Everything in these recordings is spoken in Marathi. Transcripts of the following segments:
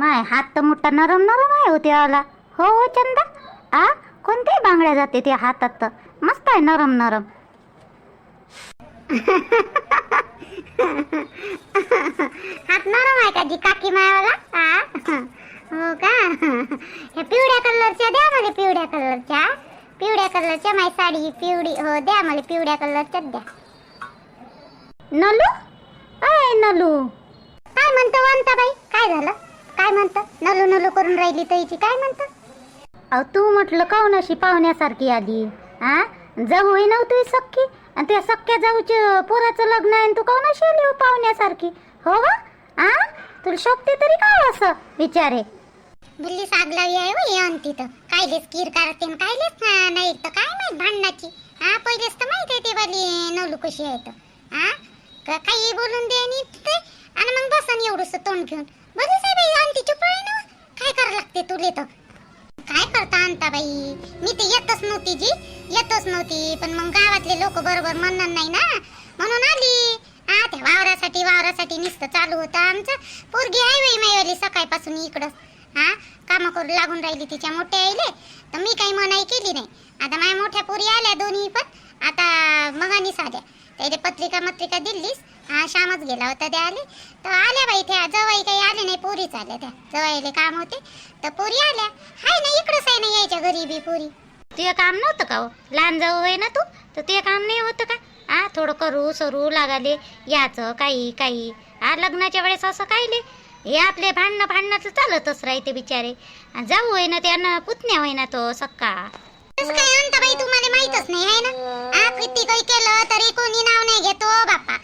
माय हात तर मोठा नरम नरम आहे होते आला हो हो चंदा. आ कोणत्याही बांगड्या जाते ते हातात तर. मस्त आहे नरम नरम. हात नरम आहे का जी काकी मायावाला? आ? हो का? हे पिवळ्या कलरच्या द्या मला पिवळ्या कलरच्या. पिवळ्या कलरच्या माझी साडी पिवळी हो द्या मला पिवळ्या कलरच्याच द्या. नलू? अय नलू. काय म्हणतो वंता बाई काय झालं? काय म्हणतं? नलू नलू करून राहिली तर हिची काय म्हणतं? अहो तू म्हटलं काहून अशी पाहुण्यासारखी आली? आ? जाऊ आहे नव्हती हो सख्खी आणि त्या सख्ख्या जाऊच्या पोराचं लग्न आहे आणि तू काहून अशी आली हो पाहुण्यासारखी? हो वा आ? तुला शोभते तरी काय हो असं? विचारे बुल्ली साग लावी आहे हो येऊन तिथं. कायलेच कीर करते कायलेच ना- नाही तर काय माहीत भांडणाची? हा पहिलेच तर माहीत आहे ते बाली नवलू कशी आहे तर. हा का- काही बोलून दे आणि ते. आणि मग बसन एवढंसं तोंड घेऊन. बरं आहे बाई आणती चुप आहे ना काय करावं लागते तुले तर. काय करता आणता बाई मी ते येतच नव्हती जी. येतच नव्हती. पण मग गावातले लोक बरोबर म्हणणार नाही ना. म्हणून आली. हा त्या वावरासाठी वावरासाठी नुसतं चालू होतं आमचं. पोरगी आहे बाई मायवाली सकाळपासून इकडं. हा कामं करू लागून राहिली तिच्या मोठ्या आईले. तर मी काही मनाई केली नाही. आता माझ्या मोठ्या पोरी आल्या दोन्ही पण. आता मगानीस आल्या. त्याने पत्रिका मत्रिका दिलीस. हा शामच गेला होता त्या आले. तर आल्या बाई त्या जवाई काही आले नाही पोरीच आल्या त्या. जवाईले काम होते. तर पोरी आल्या. हाय ना इकडंच आहे ना यायच्या घरी बी पोरी. तुझं काम नव्हतं का हो? लहान जाऊ आहे ना तू? तर ते काम नाही होतं का? आ थोडं करू सरू लागाले याचं काही काही. आ लग्नाच्या वेळेस असं कायले? हे आपले भांडणं भांडणं तर चालतच राहते बिचारे. आ, जाऊ आहे ना त्यानं पुतण्या होय ना तो सक्का. काय आणता बाई तुम्हाला माहीतच नाही आहे ना? आ किती काही केलं तरी कोणी नाव नाही घेतो बापा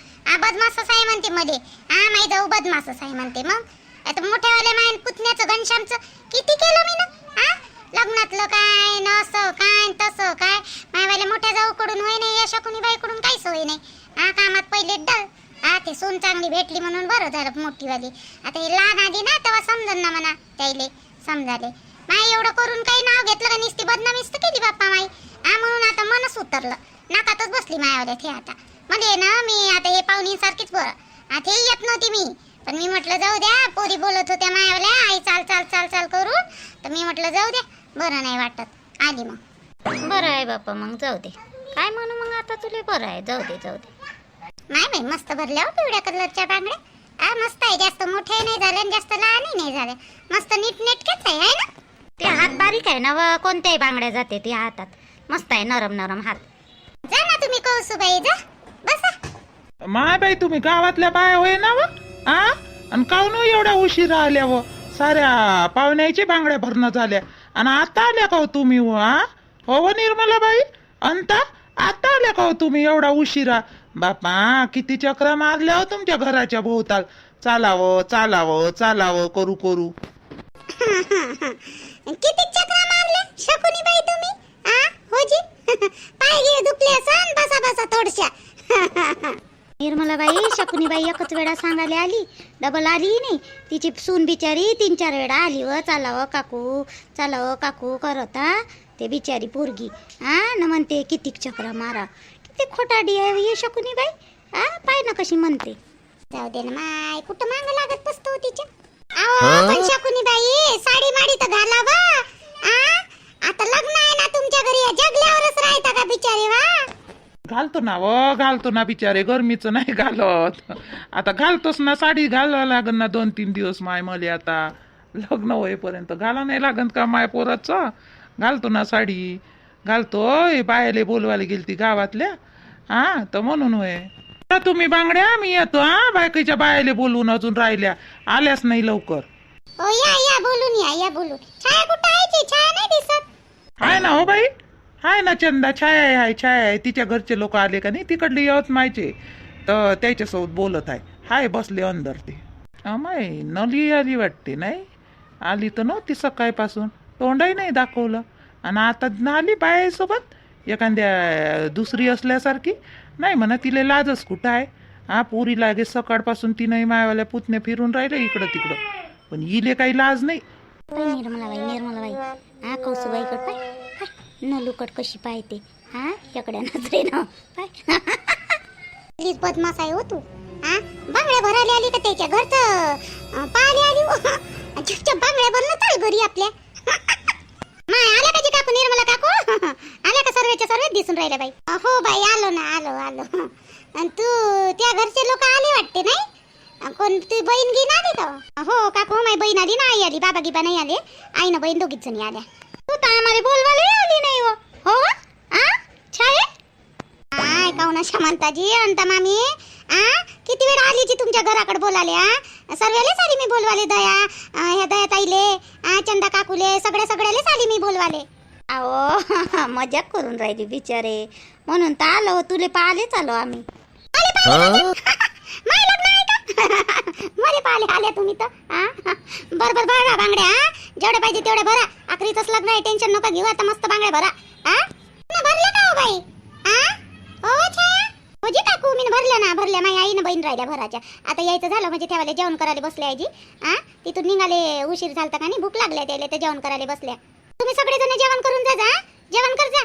आ बदमासच आहे म्हणते मध्ये हा माही जाऊ बदमासच आहे म्हणते मग. आता मोठ्यावाल्या माय पुतण्याचं घनश्यामचं किती केलं मी ना? हा? लग्नातलं काय न असं काय तसं काय? मायवाले मोठ्या जाऊ कडून होय नाही या शकुनी बाईकडून काहीच होय नाही. हा कामात पहिले डल हा ते सून चांगली भेटली म्हणून बरं झालं मोठीवाली. आता हे लहान आधी ना तेव्हा समजन ना म्हणा त्याले समजाले. माय एवढं करून काही नाव घेतलं का नुसती बदनामीच तर केली बाप्पा माई. हा म्हणून आता मनच उतरलं. नाकातच बसली मायावाल्या हे आता. म्हणजे ना मी आता हे पाहुणीसारखीच बरं आता हे येत नव्हती मी. पण मी म्हटलं जाऊ द्या पोरी बोलत होत्या मायावाल्या आई चाल चाल चाल चाल करून. तर मी म्हटलं जाऊ द्या बरं नाही वाटत. आली मग. बरं आहे बाप्पा मग जाऊ दे. काय म्हणू मग आता तुला? बरं आहे जाऊ दे जाऊ दे. नाही बाई मस्त भरल्या हो पिवळ्या कलरच्या बांगड्या. हा मस्त आहे जास्त मोठ्या नाही झाल्या आणि जास्त लहानही नाही झाल्या मस्त नीट नेटकेच आहे ना? ते हात बारीक आहे ना व कोणत्याही बांगड्या जाते ते हातात. मस्त आहे नरम नरम हात. जा ना तुम्ही कौसुबाई जा. माय बाई तुम्ही गावातल्या बाया होय ना व? आ? आणि काऊन हो एवढ्या उशिरा आल्या व? साऱ्या पाहुण्याची बांगड्या भरणं झाल्या. आणि आता आल्या का हो तुम्ही व आ? हो व निर्मला बाई अंता आता आल्या का हो तुम्ही एवढा उशिरा? बापा किती चक्र मारल्या हो तुमच्या घराच्या भोवताल. चालावं चालावं चालावं करू करू. किती चक्रा मारले शकुनी बाई तुम्ही? आ होजी पाय घे दुखले असन बसा बसा थोडशा. निर्मला बाई शकुनी बाई एकच वेळा सांगायला आली. डबल आली नाही. तिची सून बिचारी तीन चार वेळा आली व चालावं काकू चालावं काकू करता ते बिचारी पोरगी. हा न म्हणते किती चक्रा मारा. किती खोटाडी आहे ही शकुनी बाई आ पाय ना कशी म्हणते. जाऊ दे ना माय कुठं मांग लागत बसतो हो तिच्या? अहो पण शकुनी बाई साडी माडी तर घाला वा आ आता लग्न आहे ना तुमच्या घरी या जगल्यावरच राहता का बिचारे वा घालतो ना व घालतो ना बिचारे गरमीचं नाही घालत. आता घालतोच ना साडी घालावं लागन ना दोन तीन दिवस माय मले आता. लग्न होईपर्यंत घाला नाही लागन का माय पोराचं? घालतो ना साडी. घालतो हे बायाले बोलवायला गेलती गावातल्या. हा तर म्हणून होय. तुम्ही बांगड्या मी येतो हा बायकाच्या बायाले बोलवून अजून राहिल्या. आल्याच नाही लवकर. ओ या या बोलून या या बोलून. छाया कुठं आहे ती? छाया नाही दिसत. आहे ना हो बाई. हाय ना चंदा छाया आहे हाय छाया आहे. तिच्या घरचे लोक आले का नाही? तिकडले यवतमाळचे तर त्याच्यासोबत बोलत आहे. हाय बसले अंदर ते. अमाय नली आली वाटते नाही? आली तर नव्हती सकाळपासून. तोंडही नाही दाखवलं. आणि आता आली बायासोबत एखाद्या दुसरी असल्यासारखी. नाही म्हणा तिला लाजच कुठं आहे? हा पुरी लागे सकाळपासून तिनंही मायावाल्या पुतण्या फिरून राहिले इकडं तिकडं. पण इले काही लाज नाही. पाय निर्मलाबाई निर्मलाबाई. हा कौसुबाईकड न लुकट नलुकट कशी पाहते? हा? एकड्या नजरेनं पाय. प्लीज बदमाश आहे हो तू. हा? बांगड्या भरायला आली का त्याच्या घरचं? अं, आली हो. चुपचाप बांगड्या भर चाल घरी आपल्या. माय आल्या का जी काकू निर्मला काकू? आल्या का सर्वेच्या सर्व दिसून राहिल्या बाई? हो बाई आलो ना आलो आलो. आणि तू त्या घरचे लोक आले वाटते नाही? अं, कोण तुझी बहीण घेऊन आली का? हो काकू माझी बहीण आली ना आई आली. बाबा गिबा नाही आले. आई ना बहीण दोघीच जणी आल्या. तू तर आम्हाला बोलवायला आली नाही हो. हो आ? आय काऊना शमंताजी अंता मामी? आ? किती वेळ आली जी तुमच्या घराकडे बोलाले आ? सर्वेलेच आली मी बोलवाले दया आ, ह्या दया ताईले आ चंदा काकुले सगळ्या सगळ्यालेच आली मी बोलवाले अहो मजाक करून राहिली बिचारे. म्हणून तर आलो तुले पाहिलेच आलो आम्ही. माय लग्न आहे पाहिले आले तुम्ही तर बर बर भरा बांगड्या जेवढे पाहिजे तेवढे भरा. आखरीतच लग्न आहे टेन्शन नका घेऊ आता मस्त बांगड्या भरा. भरले का हो बाई? हो जी काकू मी भरल्या ना भरल्या माझ्या आईनं बहीण राहिल्या भराच्या. आता यायचं झालं म्हणजे ठेवाले जेवण करायला बसले आजी. आ? तिथून निघाले उशीर झालता का नाही भूक लागल्या त्याला ते जेवण करायला बसल्या. तुम्ही सगळेजण जेवण करून जा जा जेवण कर जा.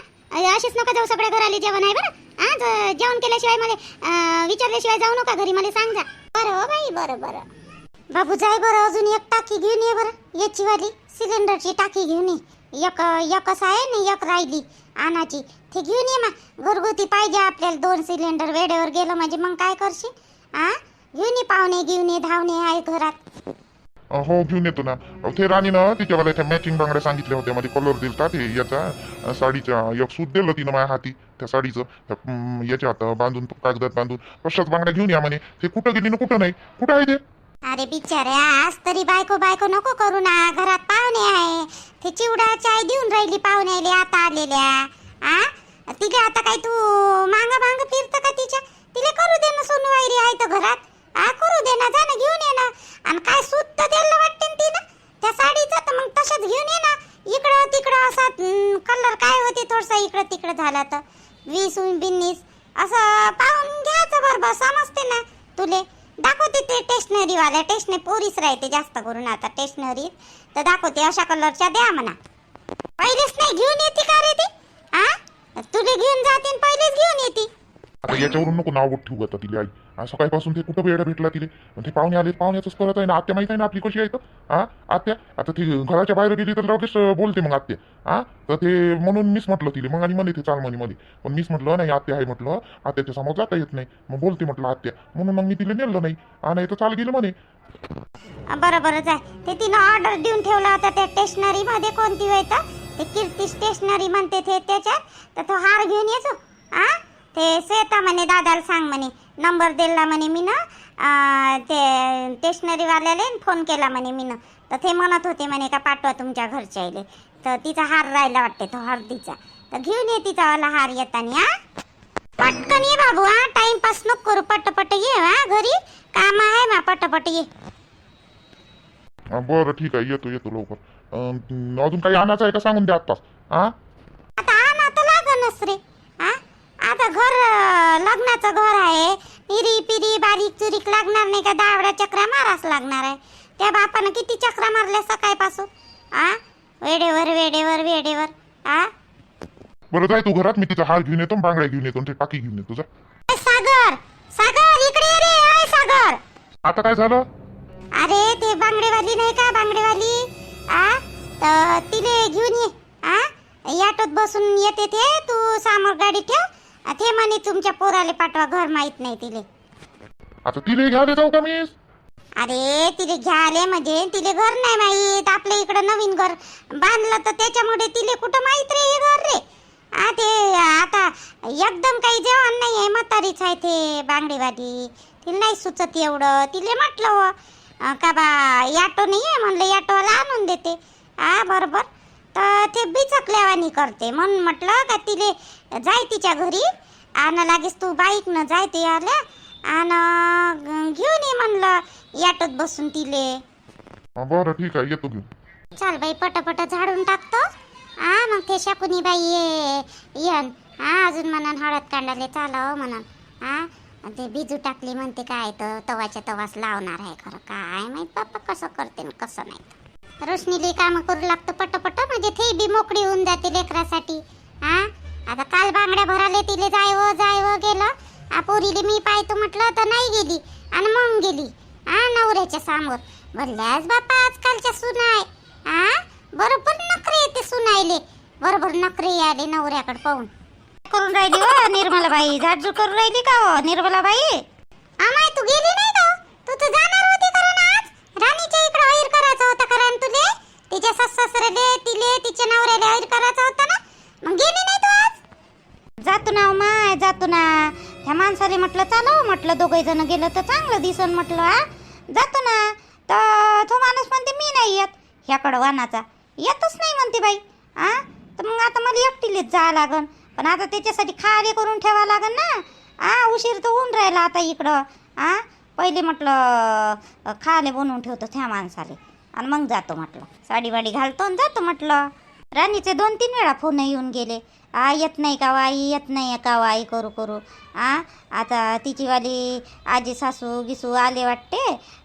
असेच नका जाऊ सगळ्या घराले जेवण आहे बरं हा जेवण केल्याशिवाय मला विचारल्याशिवाय जाऊ नका घरी मला सांग जा. बरं हो बाई बरं बरं. बाबू जाय बरं अजून एक टाकी घेऊन ये बरं. याची वाली सिलेंडरची टाकी घेऊन ये. एक एकच आहे ना एक राहिली आणाची ते घेऊन ये मग. घरगुती पाहिजे आपल्याला दोन सिलेंडर वेळेवर गेलं म्हणजे मग काय करशील? आ? घेऊन ये पाहुणे घेऊन ये धावणे आहे घरात. हो घेऊन येतो ना. ते राणीनं तिच्यावाला त्या मॅचिंग बांगड्या सांगितल्या होत्या. म्हणजे मध्ये कलर दिलता ते याचा साडीचा एक सूट दिलं तिनं माझ्या हाती. त्या साडीचं त्या, याच्यात बांधून कागदात बांधून कशाच बांगड्या घेऊन या म्हणे? ते कुठं गेली ना कुठं नाही? कुठं आहे ते? अरे बिचारे आज तरी बायको बायको नको करू ना. घरात पाहुणे आहे. ते चिवडा चाय देऊन राहिली पाहुण्याले आता आलेल्या. आ? तिला आता काय तू मांग मांग फिरत का तिच्या? तिला करू दे ना सोनू वायरी आहे तर घरात. आ करू दे ना जा ना घेऊन ये ना. आणि काय सूत तर द्यायला वाटते ना त्या साडीचं तर मग तसंच घेऊन ये ना. इकडं तिकडं असा कलर काय होते थोडसा इकडं तिकडं झाला तर? वीस बिन्नीस असं पाहून घ्यायचं बरोबर समजते ना? तुले दाखवते ते टेशनरीवाल्या टेशनरी राहते जास्त करून. आता टेशनरी तर दाखवते अशा कलरच्या द्या म्हणा. पहिलेच नाही घेऊन येते का रे ती? आ? तुले घेऊन जाते पहिलेच घेऊन येते. आता याच्यावरून नको नाव ठेवू आता तिला आई. आज सकाळपासून ते कुठं वेळ भेटला तिले? ते पाहुणे आले पाहुण्याच करत आहे ना आत्या माहीत आहे ना आपली कशी आहे तर हा आत्या? आता ती घराच्या बाहेर गेली तर लगेच बोलते मग आत्या. हा तर ते म्हणून मीच म्हटलं तिले मग आणि म्हणे ते चाल म्हणे मध्ये. पण मीच म्हटलं नाही आत्या आहे म्हटलं. आत्याच्या समोर जाता येत नाही. मग बोलते म्हटलं आत्या. म्हणून मग मी तिला नेलं नाही. हा नाही तर चाल गेलं म्हणे. बरं बरं ते तिनं ऑर्डर देऊन ठेवला होता त्या स्टेशनरी मध्ये कोणती होय तर? ते कीर्ती स्टेशनरी म्हणते ते त्याच्यात. तर तो हार घेऊन येतो. आ ते श्वेता म्हणे दादाला सांग म्हणे नंबर दिला म्हणे मी ना ते स्टेशनरीवाल्याला फोन केला म्हणे मी तर ते म्हणत होते म्हणे का पाठवा तुमच्या घरच्या आईले तर तिचा हार राहिला वाटते तो हळदीचा. तर घेऊन ये तिचा वाला हार येताना हा पटकन ये बाबू हा टाइमपास नको करू पटपट ये हा घरी. काम आहे मा पटपट ये. बरं ठीक आहे. येतो येतो लवकर. अजून काही आणायचं आहे का सांगून द्या आत्ताच हा आता आणा तर लागनच रे हा आता घर अं, लग्नाचं घर आहे. पिरी पिरी बारीक चुरीक लागणार नाही का? दावड्या चक्रा माराच लागणार आहे. त्या बापानं किती चक्रा मारल्या सकाळपासून? आ? वेडेवर वेडेवर वेडेवर. आ? बरं जाय तू घरात. मी तिचा हार घेऊन येतो बांगड्या घेऊन येतो ते टाकी घेऊन येतो जा. ए, सागर! सागर इकडे ये रे! ओय सागर! आता काय झालं? अरे ते बांगडेवाली नाही का? बांगडेवाली? आ? तर तिले घेऊन ये. आ? याटोत बसून येते ते. तू समोर गाडी ठेव. ते म्हणे तुमच्या पोराले पाठवा घर माहीत नाही तिले. आता तिला घ्यायला जाऊ का मी अरे तिले घ्याले म्हणजे तिले घर नाही माहीत. आपल्या इकडं नवीन घर बांधलं तर त्याच्यामुळे तिले कुठं माहीत रे हे घर रे? आ ते आता एकदम काही जेवण नाही आहे म्हातारीच आहे ते बांगडेवाली. तिला नाही सुचत एवढं. तिले म्हटलं हो का बा याटो नाही आहे म्हणलं याटोवाला आणून देते. हा बरोबर. तर ते बिचकल्यावानी करते. म्हणून म्हटलं का तिले जाय तिच्या घरी. आणि लागेच तू बाईक न जाय ते आल्या आणि घेऊन ये म्हणलं याटोत बसून तिले. बरं ठीक आहे येतो घेऊन. चाल बाई पटापट झाडून टाकतो. हा मग ते शकुनी बाई ये येन. हा अजून म्हणून हळद कांडाले चालव म्हणून. हा ते बिजू टाकली म्हणते काय तर तवाच्या तवाच लावणार आहे खरं. काय माहीत बाप्पा कसं करते कसं नाही. रोशनीले काम करू लागतं पटपट म्हणजे ते बी मोकळी होऊन जाते लेकरासाठी. हा आता काल बांगड्या भराले तिले जाय व जाय व गेलं. आ पोरीले मी पाहतो म्हटलं तर नाही गेली आणि मग गेली. हा नवऱ्याच्या समोर. भरल्यास बापा आजकालच्या सुनाय. आ? बरोबर नखरे येते सुनायले. बरोबर नखरे आले नवऱ्याकडे पाहून. करून राहिली हो निर्मला बाई करून राहिली का हो निर्मला बाई आमाय तू गेली ना का हो? तू तर जाणार होती खरं ना आज राणीच्या इकडे हैर करायचं होतं खरं ना तुले तिच्या सासरे तिले तिच्या नवऱ्याला हैर करायचं होतं ना मग गेली नाही तू आज जातो ना हो माय जातो ना त्या माणसाने म्हटलं चालव म्हटलं दोघे जण गेलं तर चांगलं दिसन म्हटलं हा जातो ना. तर तो माणूस म्हणते मी नाही येत. ह्याकडं वानाचा. येतच नाही म्हणते बाई. आ तर मग आता मला एकटीलेच जावं लागन. पण आता त्याच्यासाठी खाले करून ठेवा लागन ना. आ उशीर तर होऊन राहिला आता इकडं. आ पहिले म्हटलं खाले बनवून ठेवतो त्या माणसाले. आणि मग जातो म्हटलं. साडी वाडी घालतो आणि जातो म्हटलं. राणीचे दोन तीन वेळा फोन येऊन गेले. आ येत नाही का आई येत नाही का आई करू करू. आ आता तिचीवाली आजी सासू गिसू आले वाटते?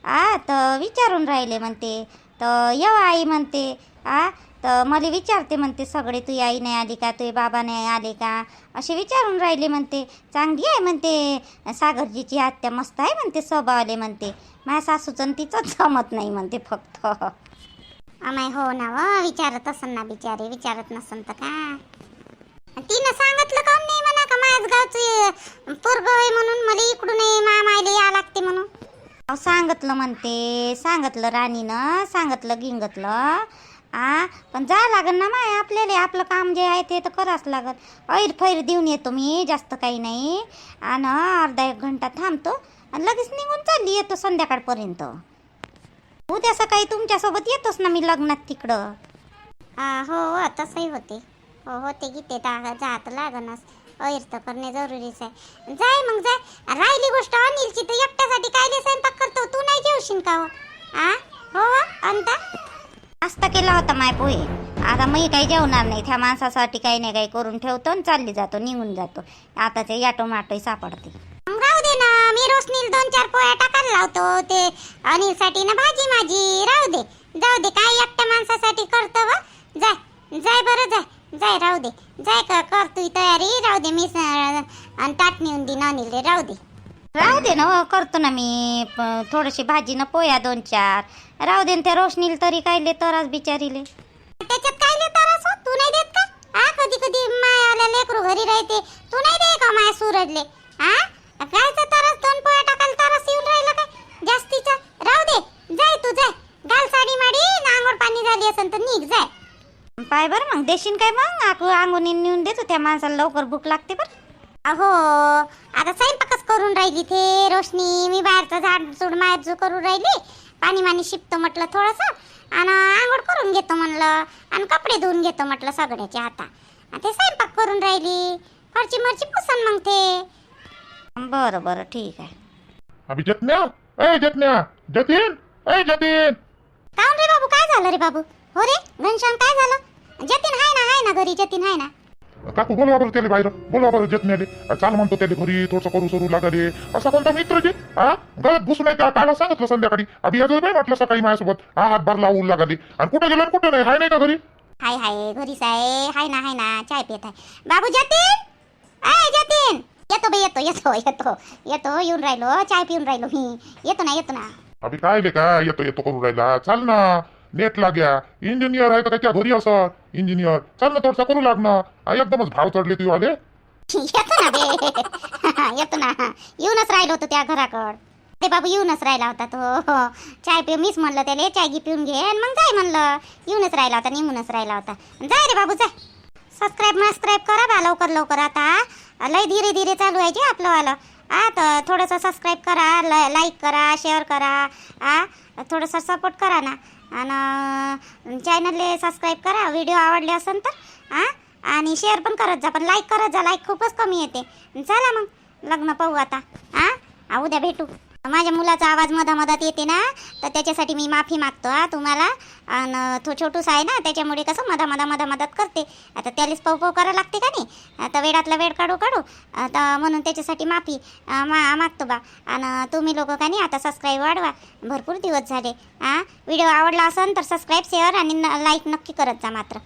आ तर विचारून राहिले म्हणते. तर येवा आई म्हणते. आ तर मला विचारते म्हणते सगळे तुझी आई नाही आली का? तुझे बाबा नाही आले का? असे विचारून राहिले म्हणते. चांगली आहे म्हणते. सागरजीची आत्या मस्त आहे म्हणते. स्वभावले म्हणते. माझ्या सासूचं आणि तिचंच जमत नाही म्हणते फक्त. अमाय हो ना व विचारत असन ना बिचारे विचारत नसन तर का? तिनं सांगितलं का नाही म्हणा का माझ गावचं पोरग आहे म्हणून मला इकडून मामायला या लागते म्हणून. अहो सांगितलं म्हणते सांगितलं राणीनं सांगितलं गिंगतलं. आ पण जा लागन ना माय आपल्याला आपलं काम जे आहे ते तर करावंच लागत ऐर फैर देऊन येतो मी जास्त काही नाही. आणि अर्धा एक घंटा थांबतो आणि लगेच निघून चालली येतो संध्याकाळपर्यंत. उद्या सकाळी तुमच्यासोबत येतोच ना मी लग्नात तिकडं. हो हो तसंही होते. हो होते गीते दा जात लागनच. ऐर तर करणे जरुरीच आहे. जाय मग जाय. राहिली गोष्ट अनिलची तर एकट्यासाठी कायले स्वयंपाक करतो? तू नाही जेवशील का हो? आ? हो हो, अंता नाश्ता केला होता माय पोहे. आता मी काही जेवणार नाही. त्या माणसासाठी काही नाही काही करून ठेवतो आणि चालली जातो निघून जातो. आता ते याटो माटोही सापडते मी रोशनील दोन चार पोळ्या टाकायला लावतो ते अनिलसाठी ना भाजी माझी. राहू दे. जाऊ दे काय एकट्या माणसासाठी करतो व? जाय जाय बरं जाय. जाय राहू दे. जाय का कर तू तयारी. राहू दे मी आणि ताट नेऊन देईन अनिल रे राहू दे. राहू दे ना करतो ना मी. थोडीशी भाजी ना पोया दोन चार. राहू दे न त्या रोशनील तरी कायले तरच बिचारीले. त्याच्यात कायले तरस हो तू नाही देत का? हा कधी कधी मायाला लेकरू घरी राहते. तू नाही दे का माया सूरजले? हा कायचं तरस दोन पोया टाकायला तरस येऊन राहिलं काय? जास्तीचं. राहू दे. जाय तू जाय. घाल साडी माडी पाणी झाली असेल तर निघ जाय. पाय बरं मग देशील काय मग? आकू अंगोनी नेऊन देतो त्या माणसाला लवकर भूक लागते बरं. अहो आता स्वयंपाकच करून राहिली ते रोशनी. मी बाहेरचं झाड चूड माहेर करून राहिली. पाणी मानी शिपतो म्हटलं थोडंसं. आणि आंघोळ करून घेतो म्हणलं. आणि कपडे धुवून घेतो म्हटलं सगळ्याच्या हाता. आणि ते स्वयंपाक करून राहिली. फरची मरची पुसन मग ते. बरं बरं ठीक आहे. अभि जतन्या ए जतन्या! जतीन? ए जतीन! काऊन रे बाबू काय झालं रे बाबू? हो रे घनश्याम काय झालं? जतीन हाय ना हाय ना घरी जतीन हाय ना. काकू बोलवा बरं त्याला बाहेर. बोलवा बरं जतन्याले. चाल म्हणतो त्याला घरी थोडंसं करू सरू लागले. असा कोणता मित्र जे? हा गळत घुसून आहे का? कायला सांगितलं संध्याकाळी. अभि याचं नाही म्हटलं सकाळी माझ्यासोबत. हा हातभार लावून लागले. आणि कुठं गेलं आणि कुठं नाही? हाय नाही का घरी? हाय हाय घरीच आहे हाय ना हाय ना. चाय पित आहे. बाबू जतीन? आय जतीन! येतो बे येतो येतो येतो. येतो येऊन राहिलो चाय पिऊन राहिलो मी. येतो ना येतो ना. अभि काय ले का येतो येतो करू राहिला. चाल ना. नेट लाग्या. इंजिनियर आहे तर त्याच्या घरी असं? इंजिनियर. चाल ना थोडसा करू लागणार एकदमच भाव चढले तू आले. येतो ना बे. येतो ना. येऊनच राहिलो होतो त्या घराकड. ते बाबू येऊनच राहिला होता तो. चाय पिऊ मीच म्हणलं त्याला चाय घे पिऊन घे. मग जाय म्हणलं. येऊनच राहिला होता निघूनच राहिला होता. जाय रे बाबू जाय. सबस्क्राईब मस्क्राईब करा बा लवकर लवकर आता. लय धीरे धीरे चालू आहे जे आपलं वालं. आ तर थोडंसं सबस्क्राईब करा ल लाईक करा शेअर करा. आ थोडंसं सपोर्ट करा ना. आणि चॅनलले सबस्क्राईब करा. व्हिडिओ आवडले असेल तर आ आणि शेअर पण करत जा. पण लाईक करत जा. लाईक खूपच कमी येते. चला मग लग्न पाहू आता. आ, उद्या भेटू. माझ्या मुलाचा आवाज मधामधात येते ना तर त्याच्यासाठी मी माफी मागतो हा तुम्हाला. आणि तो छोटूस आहे ना त्याच्यामुळे कसं मधा मधा मधा मदत करते. आता त्यालाच पव पव करावं लागते का नाही? आता वेळातला वेळ काढू काढू. तर म्हणून त्याच्यासाठी माफी मा मागतो बा. आणि तुम्ही लोक का नाही आता सबस्क्राईब वाढवा. भरपूर दिवस झाले हां. व्हिडिओ आवडला असेल तर सबस्क्राईब शेअर आणि लाईक नक्की करत जा मात्र.